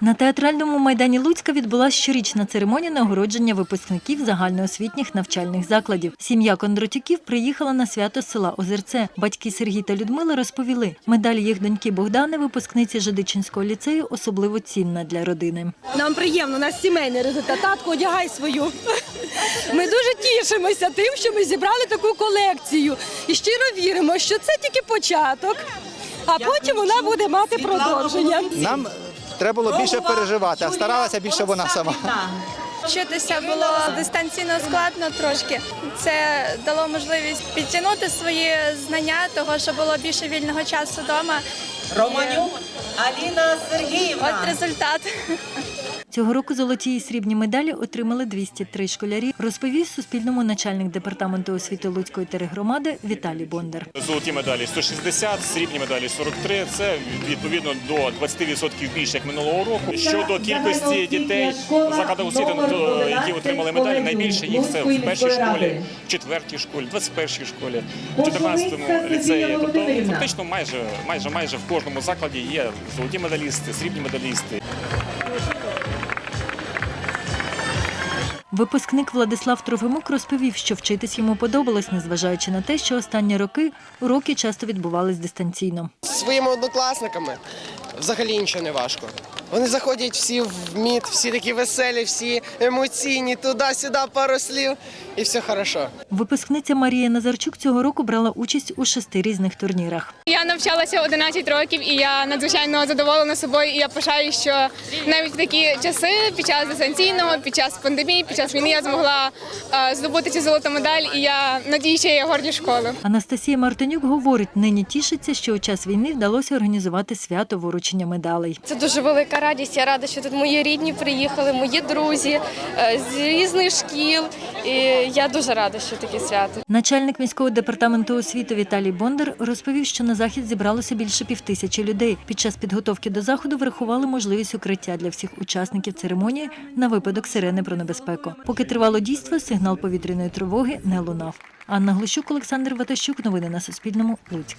На театральному майдані Луцька відбулася щорічна церемонія нагородження випускників загальноосвітніх навчальних закладів. Сім'я Кондротюків приїхала на свято з села Озерце. Батьки Сергій та Людмила розповіли, медаль їх доньки Богдани, випускниці Жидичинського ліцею, особливо цінна для родини. Нам приємно, у нас сімейний результат. Татку, одягай свою. Ми дуже тішимося тим, що ми зібрали таку колекцію. І щиро віримо, що це тільки початок, а потім вона буде мати продовження. Нам треба було більше переживати, а старалася більше вона сама. Вчитися було дистанційно складно трошки. Це дало можливість підтягнути свої знання, того що було більше вільного часу вдома. Романюк Аліна Сергіївна. От результат. Цього року золоті і срібні медалі отримали 203 школярі, розповів Суспільному начальник департаменту освіти Луцької тергромади Віталій Бондар. Золоті медалі 160, срібні медалі 43. Це відповідно до 20% більше як минулого року. Щодо кількості дітей в закладах освіти, які отримали медалі, найбільше їх це в першій школі, в четвертій школі, в 21-й школі, в 14-му ліцеї. Тобто фактично майже майже майже в кожному закладі є золоті медалісти, срібні медалісти. Випускник Владислав Трофимук розповів, що вчитись йому подобалось, незважаючи на те, що останні роки уроки часто відбувались дистанційно. Зі своїми однокласниками взагалі нічого не важко. Вони заходять всі в мід, всі такі веселі, всі емоційні, туди-сюди пару слів, і все хорошо. Випускниця Марія Назарчук цього року брала участь у шести різних турнірах. Я навчалася 11 років, і я надзвичайно задоволена собою. І я пишаю, що навіть в такі часи, під час дистанційного, під час пандемії, під час війни я змогла е, здобути цю золоту медаль. І я надію, що я горді школи. Анастасія Мартинюк говорить, нині тішиться, що у час війни вдалося організувати свято вручення медалей. Це дуже велика радість. Я рада, що тут мої рідні приїхали, мої друзі е, з різних шкіл. І я дуже рада, що таке свято. Начальник міського департаменту освіти Віталій Бондар розповів, що на захід зібралося більше півтисячі людей. Під час підготовки до заходу врахували можливість укриття для всіх учасників церемонії на випадок сирени про небезпеку. Поки тривало дійство, сигнал повітряної тривоги не лунав. Анна Глущук, Олександр Ватащук. Новини на Суспільному. Луцьк.